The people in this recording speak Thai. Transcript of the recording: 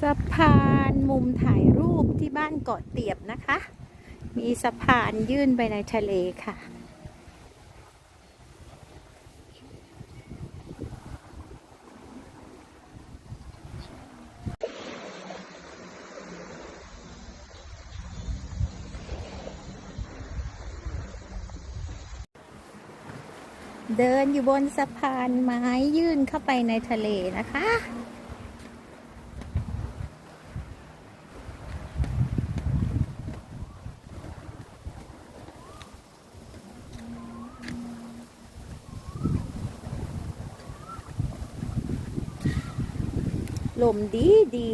สะพานมุมถ่ายรูปที่บ้านเกาะเตียบนะคะ มีสะพานยื่นไปในทะเลค่ะเดินอยู่บนสะพานไม้ยื่นเข้าไปในทะเลนะคะ ลมดีดี